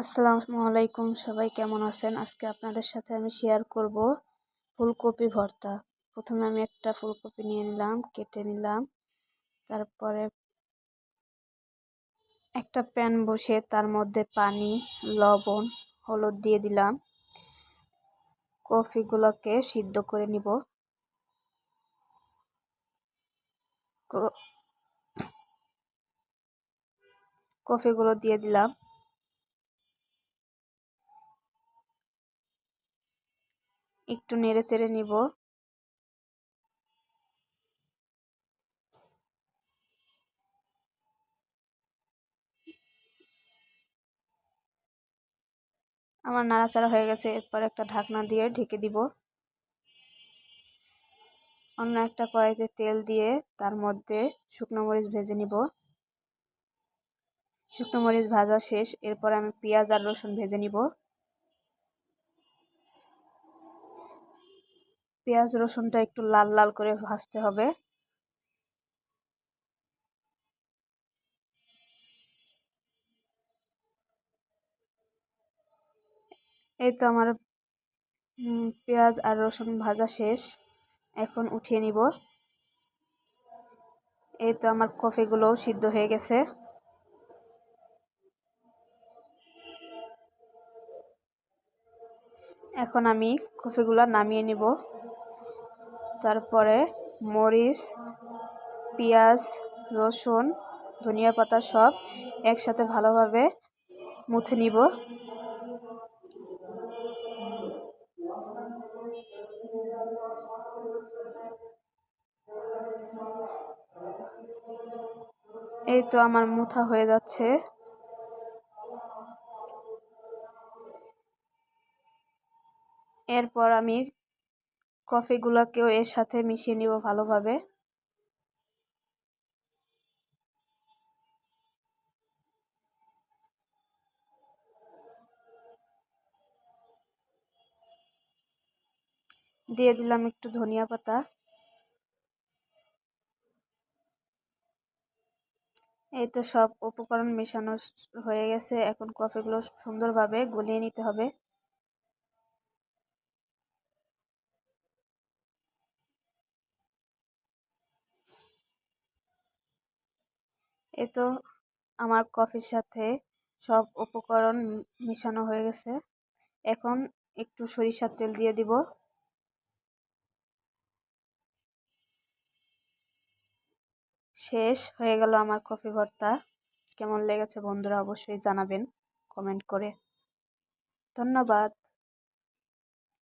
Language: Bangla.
আসসালামু আলাইকুম সবাই কেমন আছেন? আজকে আপনাদের সাথে আমি শেয়ার করব ফুলকপি ভর্তা। প্রথমে আমি একটা ফুলকপি নিয়ে নিলাম, কেটে নিলাম। তারপরে একটা প্যান বসে, তার মধ্যে পানি, লবণ, হলুদ দিয়ে দিলাম। কফিগুলোকে সিদ্ধ করে নিব। কফিগুলো দিয়ে দিলাম। একটু নেড়ে চেড়ে নিব। আমার নাড়াচাড়া হয়ে গেছে, এরপর একটা ঢাকনা দিয়ে ঢেকে দিব। অন্য একটা কড়াইতে তেল দিয়ে তার মধ্যে শুকনো মরিচ ভেজে নিব। শুকনো মরিচ ভাজা শেষ, এরপর আমি পেঁয়াজ আর রসুন ভেজে নিব। পেঁয়াজ রসুনটা একটু লাল লাল করে ভাজতে হবে। এই তো আমার পেঁয়াজ আর রসুন ভাজা শেষ। এখন উঠিয়ে নিব। এই তো আমার কফিগুলোও সিদ্ধ হয়ে গেছে। এখন আমি কফিগুলো নামিয়ে নিব। তারপরে মরিচ, পেঁয়াজ, রসুন, ধনিয়া পাতা সব একসাথে ভালোভাবে মুছে নিব। এই তো আমার মুথা হয়ে যাচ্ছে। এরপর আমি কফিগুলোকেও এর সাথে মিশিয়ে নিব ভালোভাবে। দিয়ে দিলাম একটু ধনিয়া পাতা। এই তো সব উপকরণ মেশানো হয়ে গেছে। এখন কফিগুলো সুন্দরভাবে গলিয়ে নিতে হবে। এ তো আমার কফির সাথে সব উপকরণ মিশানো হয়ে গেছে। এখন একটু সরিষার তেল দিয়ে দিব। শেষ হয়ে গেল আমার কফি ভর্তা। কেমন লেগেছে বন্ধুরা অবশ্যই জানাবেন কমেন্ট করে। ধন্যবাদ।